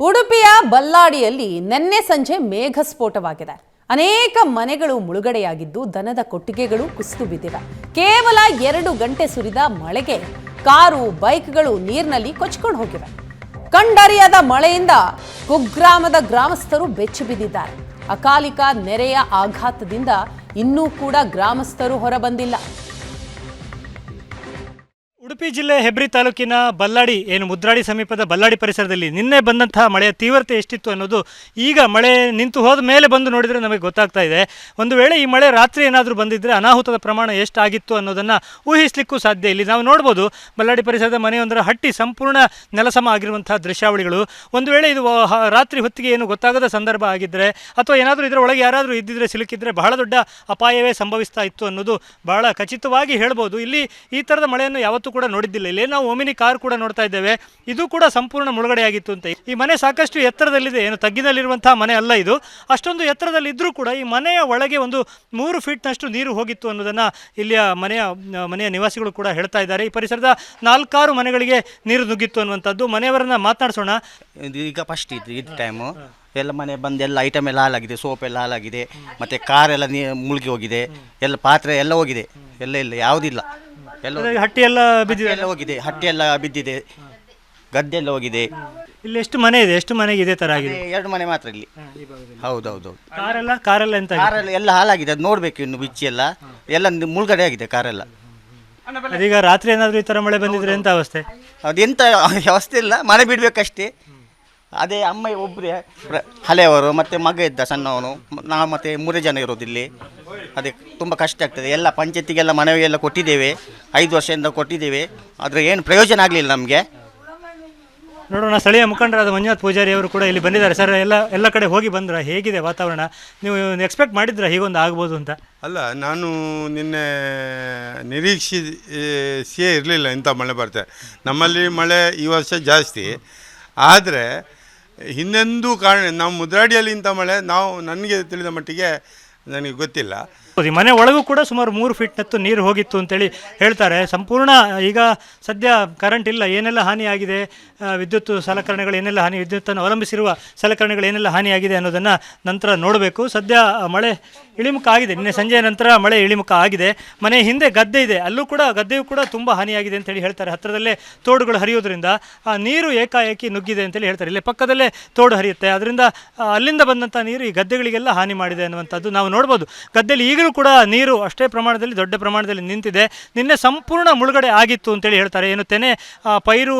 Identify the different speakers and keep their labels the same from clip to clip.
Speaker 1: ಉಡುಪಿಯ ಬಲ್ಲಾಡಿಯಲ್ಲಿ ನಿನ್ನೆ ಸಂಜೆ ಮೇಘ ಸ್ಫೋಟವಾಗಿದೆ ಅನೇಕ ಮನೆಗಳು ಮುಳುಗಡೆಯಾಗಿದ್ದು ದನದ ಕೊಟ್ಟಿಗೆಗಳು ಕುಸಿದು ಬಿದ್ದಿವೆ. ಕೇವಲ ಎರಡು ಗಂಟೆ ಸುರಿದ ಮಳೆಗೆ ಕಾರು, ಬೈಕ್ಗಳು ನೀರಿನಲ್ಲಿ ಕೊಚ್ಕೊಂಡು ಹೋಗಿವೆ. ಕಂಡರಿಯದ ಮಳೆಯಿಂದ ಕುಗ್ರಾಮದ ಗ್ರಾಮಸ್ಥರು ಬೆಚ್ಚಿ ಬಿದ್ದಿದ್ದಾರೆ. ಅಕಾಲಿಕ ನೆರೆಯ ಆಘಾತದಿಂದ ಇನ್ನೂ ಕೂಡ ಗ್ರಾಮಸ್ಥರು ಹೊರಬಂದಿಲ್ಲ.
Speaker 2: ಉಡುಪಿ ಜಿಲ್ಲೆ ಹೆಬ್ರಿ ತಾಲೂಕಿನ ಬಲ್ಲಾಡಿ, ಏನು ಮುದ್ರಾಡಿ ಸಮೀಪದ ಬಲ್ಲಾಡಿ ಪರಿಸರದಲ್ಲಿ ನಿನ್ನೆ ಬಂದಂತಹ ಮಳೆಯ ತೀವ್ರತೆ ಎಷ್ಟಿತ್ತು ಅನ್ನೋದು ಈಗ ಮಳೆ ನಿಂತು ಹೋದ ಮೇಲೆ ಬಂದು ನೋಡಿದರೆ ನಮಗೆ ಗೊತ್ತಾಗ್ತಾ ಇದೆ. ಒಂದು ವೇಳೆ ಈ ಮಳೆ ರಾತ್ರಿ ಏನಾದರೂ ಬಂದಿದ್ದರೆ ಅನಾಹುತದ ಪ್ರಮಾಣ ಎಷ್ಟಾಗಿತ್ತು ಅನ್ನೋದನ್ನು ಊಹಿಸಲಿಕ್ಕೂ ಸಾಧ್ಯ ಇಲ್ಲಿ. ನಾವು ನೋಡ್ಬೋದು, ಬಲ್ಲಾಡಿ ಪರಿಸರದ ಮನೆಯೊಂದರ ಹಟ್ಟಿ ಸಂಪೂರ್ಣ ನೆಲಸಮ ಆಗಿರುವಂತಹ ದೃಶ್ಯಾವಳಿಗಳು. ಒಂದು ವೇಳೆ ಇದು ರಾತ್ರಿ ಹೊತ್ತಿಗೆ ಏನು ಗೊತ್ತಾಗದ ಸಂದರ್ಭ ಆಗಿದ್ದರೆ ಅಥವಾ ಏನಾದರೂ ಇದರ ಒಳಗೆ ಯಾರಾದರೂ ಇದ್ದಿದ್ರೆ ಸಿಲುಕಿದ್ರೆ ಬಹಳ ದೊಡ್ಡ ಅಪಾಯವೇ ಸಂಭವಿಸ್ತಾ ಇತ್ತು ಅನ್ನೋದು ಬಹಳ ಖಚಿತವಾಗಿ ಹೇಳ್ಬೋದು. ಇಲ್ಲಿ ಈ ಥರದ ಮಳೆಯನ್ನು ಯಾವತ್ತೂ ಕೂಡ ನೋಡಿದ್ದಿಲ್ಲ. ಇಲ್ಲಿ ನಾವು ಒಮಿನಿ ಕಾರ್ ಕೂಡ ನೋಡ್ತಾ ಇದ್ದೇವೆ. ಇದು ಕೂಡ ಸಂಪೂರ್ಣ ಮುಳುಗಡೆಯಾಗಿತ್ತು ಅಂತ. ಈ ಮನೆ ಸಾಕಷ್ಟು ಎತ್ತರದಲ್ಲಿದೆ. ಏನು ತಗ್ಗಿನಲ್ಲಿರುವಂತಹ ಮನೆ ಅಲ್ಲ ಇದು. ಅಷ್ಟೊಂದು ಎತ್ತರದಲ್ಲಿ ಇದ್ರೂ ಕೂಡ ಈ ಮನೆಯ ಒಳಗೆ ಒಂದು ಮೂರು ಫೀಟ್ನಷ್ಟು ನೀರು ಹೋಗಿತ್ತು ಅನ್ನೋದನ್ನು ಇಲ್ಲಿಯ ಮನೆಯ ಮನೆಯ ನಿವಾಸಿಗಳು ಕೂಡ ಹೇಳ್ತಾ ಇದ್ದಾರೆ. ಈ ಪರಿಸರದ ನಾಲ್ಕಾರು ಮನೆಗಳಿಗೆ ನೀರು ನುಗ್ಗಿತ್ತು ಅನ್ನುವಂಥದ್ದು. ಮನೆಯವರನ್ನ ಮಾತನಾಡಿಸೋಣ.
Speaker 3: ಈಗ ಫಸ್ಟ್ ಇದು ಇದು ಟೈಮು ಎಲ್ಲ ಮನೆ ಬಂದು ಎಲ್ಲ ಐಟಮ್ ಎಲ್ಲ ಹಾಲಾಗಿದೆ ಸೋಪ್ ಎಲ್ಲ ಹಾಲಾಗಿದೆ ಮತ್ತು ಕಾರ್ ಎಲ್ಲ ನೀ ಮುಳುಗಿ ಹೋಗಿದೆ. ಎಲ್ಲ ಪಾತ್ರೆ ಎಲ್ಲ ಹೋಗಿದೆ. ಎಲ್ಲ ಇಲ್ಲ. ಯಾವುದಿಲ್ಲ. ಎಲ್ಲ.
Speaker 2: ಹಟ್ಟಿ ಎಲ್ಲ ಬಿದ್ದಿದೆ.
Speaker 3: ಎಲ್ಲ ಹೋಗಿದೆ ಹಟ್ಟಿ ಎಲ್ಲ ಬಿದ್ದಿದೆ. ಗದ್ದೆ ಎಲ್ಲ ಹೋಗಿದೆ.
Speaker 2: ಇಲ್ಲಿ ಎಷ್ಟು ಮನೆ ಇದೆ? ಎಷ್ಟು ಮನೆಗೆ ಇದೆ ತರ ಆಗಿದೆ?
Speaker 3: ಎರಡು ಮನೆ ಮಾತ್ರ ಇಲ್ಲಿ. ಹೌದೌದು.
Speaker 2: ಕಾರೆಲ್ಲ ಕಾರೆಲ್ಲ ಎಂತ ಆಗಿದೆ?
Speaker 3: ಕಾರೆಲ್ಲ ಎಲ್ಲ ಹಾಳಾಗಿದೆ ಅದು ನೋಡಬೇಕು ಇನ್ನು ಬಿಚ್ಚಿ ಎಲ್ಲ. ಎಲ್ಲ ನಿ- ಮುಳುಗಡೆ ಆಗಿದೆ ಕಾರೆಲ್ಲ.
Speaker 2: ಈಗ ರಾತ್ರಿ ಏನಾದರೂ ಈ ಥರ ಮಳೆ ಬಂದಿದ್ರೆ ಎಂತ ಅವಸ್ಥೆ?
Speaker 3: ಅದೆಂತ ವ್ಯವಸ್ಥೆ ಇಲ್ಲ ಮನೆ ಬಿಡಬೇಕಷ್ಟೇ. ಅದೇ ಅಮ್ಮ ಒಬ್ಬರೇ ಹಳೆಯವರು ಮತ್ತೆ ಮಗ ಇದ್ದ ಸಣ್ಣವನು ನಾವು ಮತ್ತೆ ಮೂರೇ ಜನ ಇರೋದಿಲ್ಲಿ ಅದೇ ತುಂಬ ಕಷ್ಟ ಆಗ್ತದೆ. ಎಲ್ಲ ಪಂಚಾಯತಿಗೆಲ್ಲ ಮನವಿಯೆಲ್ಲ ಕೊಟ್ಟಿದ್ದೇವೆ. ಐದು ವರ್ಷದಿಂದ ಕೊಟ್ಟಿದ್ದೇವೆ. ಆದರೆ ಏನು ಪ್ರಯೋಜನ ಆಗಲಿಲ್ಲ ನಮಗೆ.
Speaker 2: ನೋಡೋಣ ಸ್ಥಳೀಯ ಮುಖಂಡರಾದ ಮಂಜುನಾಥ್ ಪೂಜಾರಿ ಅವರು ಕೂಡ ಇಲ್ಲಿ ಬಂದಿದ್ದಾರೆ. ಸರ್ ಎಲ್ಲ ಎಲ್ಲ ಕಡೆ ಹೋಗಿ ಬಂದ್ರ ಹೇಗಿದೆ ವಾತಾವರಣ? ನೀವು ಎಕ್ಸ್ಪೆಕ್ಟ್ ಮಾಡಿದ್ರೆ ಹೀಗೊಂದು ಆಗ್ಬೋದು ಅಂತ?
Speaker 4: ಅಲ್ಲ ನಾನು ನಿನ್ನೆ ನಿರೀಕ್ಷಿಸಿಯೇ ಇರಲಿಲ್ಲ ಇಂಥ ಮಳೆ ಬರುತ್ತೆ ನಮ್ಮಲ್ಲಿ ಮಳೆ ಈ ವರ್ಷ ಜಾಸ್ತಿ. ಆದರೆ ಹಿಂದೆಂದೂ ಕಾರಣ ನಾವು ಮುದ್ರಾಡಿಯಲ್ಲಿ ಇಂಥ ಮಳೆ ನಾವು ನನಗೆ ತಿಳಿದ ಮಟ್ಟಿಗೆ ನನಗೆ ಗೊತ್ತಿಲ್ಲ.
Speaker 2: ಈ ಮನೆ ಒಳಗೂ ಕೂಡ ಸುಮಾರು ಮೂರು ಫೀಟ್ನತ್ತು ನೀರು ಹೋಗಿತ್ತು ಅಂತೇಳಿ ಹೇಳ್ತಾರೆ. ಸಂಪೂರ್ಣ, ಈಗ ಸದ್ಯ ಕರೆಂಟ್ ಇಲ್ಲ, ಏನೆಲ್ಲ ಹಾನಿಯಾಗಿದೆ ವಿದ್ಯುತ್ ಸಲಕರಣೆಗಳು ಏನೆಲ್ಲ ಹಾನಿ, ವಿದ್ಯುತ್ತನ್ನು ಅವಲಂಬಿಸಿರುವ ಸಲಕರಣೆಗಳು ಏನೆಲ್ಲ ಹಾನಿಯಾಗಿದೆ ಅನ್ನೋದನ್ನು ನಂತರ ನೋಡಬೇಕು. ಸದ್ಯ ಮಳೆ ಇಳಿಮುಖ ಆಗಿದೆ. ನಿನ್ನೆ ಸಂಜೆಯ ನಂತರ ಮಳೆ ಇಳಿಮುಖ ಆಗಿದೆ. ಮನೆ ಹಿಂದೆ ಗದ್ದೆ ಇದೆ. ಅಲ್ಲೂ ಕೂಡ ಗದ್ದೆಯು ಕೂಡ ತುಂಬ ಹಾನಿಯಾಗಿದೆ ಅಂತೇಳಿ ಹೇಳ್ತಾರೆ. ಹತ್ತಿರದಲ್ಲೇ ತೋಡುಗಳು ಹರಿಯೋದ್ರಿಂದ ಆ, ನೀರು ಏಕಾಏಕಿ ನುಗ್ಗಿದೆ ಅಂತೇಳಿ ಹೇಳ್ತಾರೆ. ಇಲ್ಲೇ ಪಕ್ಕದಲ್ಲೇ ತೋಡು ಹರಿಯುತ್ತೆ. ಅದರಿಂದ ಅಲ್ಲಿಂದ ಬಂದಂಥ ನೀರು ಈ ಗದ್ದೆಗಳಿಗೆಲ್ಲ ಹಾನಿ ಮಾಡಿದೆ ಅನ್ನುವಂಥದ್ದು ನಾವು ನೋಡ್ಬೋದು. ಗದ್ದೆಯಲ್ಲಿ ಈಗಲೂ ಕೂಡ, ನೀರು ಅಷ್ಟೇ ಪ್ರಮಾಣದಲ್ಲಿ, ದೊಡ್ಡ ಪ್ರಮಾಣದಲ್ಲಿ ನಿಂತಿದೆ. ನಿನ್ನೆ ಸಂಪೂರ್ಣ ಮುಳುಗಡೆ ಆಗಿತ್ತು ಅಂತೇಳಿ ಹೇಳ್ತಾರೆ. ಏನು ತೆನೆ ಪೈರು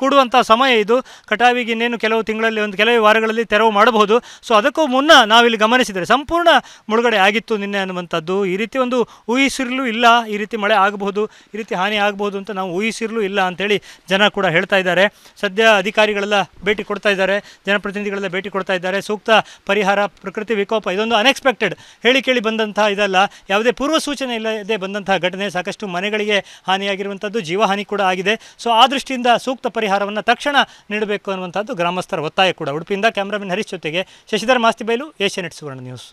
Speaker 2: ಕೂಡುವಂಥ ಸಮಯ ಇದು. ಕಟಾವಿಗೆ ಇನ್ನೇನು ಕೆಲವು ತಿಂಗಳಲ್ಲಿ, ಒಂದು ಕೆಲವೇ ವಾರಗಳಲ್ಲಿ ತೆರವು ಮಾಡಬಹುದು. ಸೊ ಅದಕ್ಕೂ ಮುನ್ನ ನಾವಿಲ್ಲಿ ಗಮನಿಸಿದರೆ ಸಂಪೂರ್ಣ ಮುಳುಗಡೆ ಆಗಿತ್ತು ನಿನ್ನೆ ಅನ್ನುವಂಥದ್ದು. ಈ ರೀತಿ ಒಂದು ಊಹಿಸಿರಲು ಇಲ್ಲ. ಈ ರೀತಿ ಮಳೆ ಆಗಬಹುದು, ಈ ರೀತಿ ಹಾನಿ ಆಗಬಹುದು ಅಂತ ನಾವು ಊಹಿಸಿರಲು ಇಲ್ಲ ಅಂತೇಳಿ ಜನ ಕೂಡ ಹೇಳ್ತಾ ಇದ್ದಾರೆ. ಸದ್ಯ ಅಧಿಕಾರಿಗಳೆಲ್ಲ ಭೇಟಿ ಕೊಡ್ತಾ ಇದ್ದಾರೆ, ಜನಪ್ರತಿನಿಧಿಗಳೆಲ್ಲ ಭೇಟಿ ಕೊಡ್ತಾ ಇದ್ದಾರೆ. ಸೂಕ್ತ ಪರಿಹಾರ, ಪ್ರಕೃತಿ ವಿಕೋಪ, ಇದೊಂದು ಅನ್ಎಕ್ಸ್ಪೆಕ್ಟೆಡ್ ಹೇಳಿ ಕೇಳಿ ಬಂದಂತಹ ಇದಲ್ಲ. ಯಾವುದೇ ಪೂರ್ವ ಸೂಚನೆ ಇಲ್ಲದೆ ಬಂದಂತಹ ಘಟನೆ ಸಾಕಷ್ಟು ಮನೆಗಳಿಗೆ ಹಾನಿಯಾಗಿರುವಂಥದ್ದು ಜೀವಹಾನಿ ಕೂಡ ಆಗಿದೆ. ಸೊ ಆ ದೃಷ್ಟಿಯಿಂದ ಸೂಕ್ತ ಪರಿಹಾರವನ್ನು ತಕ್ಷಣ ನೀಡಬೇಕು ಅನ್ನುವಂಥದ್ದು ಗ್ರಾಮಸ್ಥರ ಒತ್ತಾಯ ಕೂಡ. ಉಡುಪಿಯಿಂದ ಕ್ಯಾಮ್ರಾಮನ್ ಹರೀಶ್ ಜೊತೆಗೆ ಶಶಿಧರ್ ಮಾಸ್ತಿಬೈಲು ಏಷ್ಯಾನೆಟ್ ಸುವರ್ಣ ನ್ಯೂಸ್.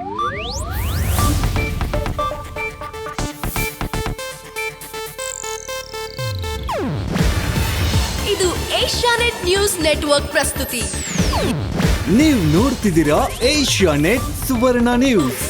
Speaker 5: ಇದು ಏಷ್ಯಾನೆಟ್ ನ್ಯೂಸ್ ನೆಟ್ವರ್ಕ್ ಪ್ರಸ್ತುತಿ.
Speaker 6: ನೀವು ನೋಡ್ತಿದ್ದೀರಾ ಏಷ್ಯಾ ನೆಟ್ ಸುವರ್ಣ ನ್ಯೂಸ್.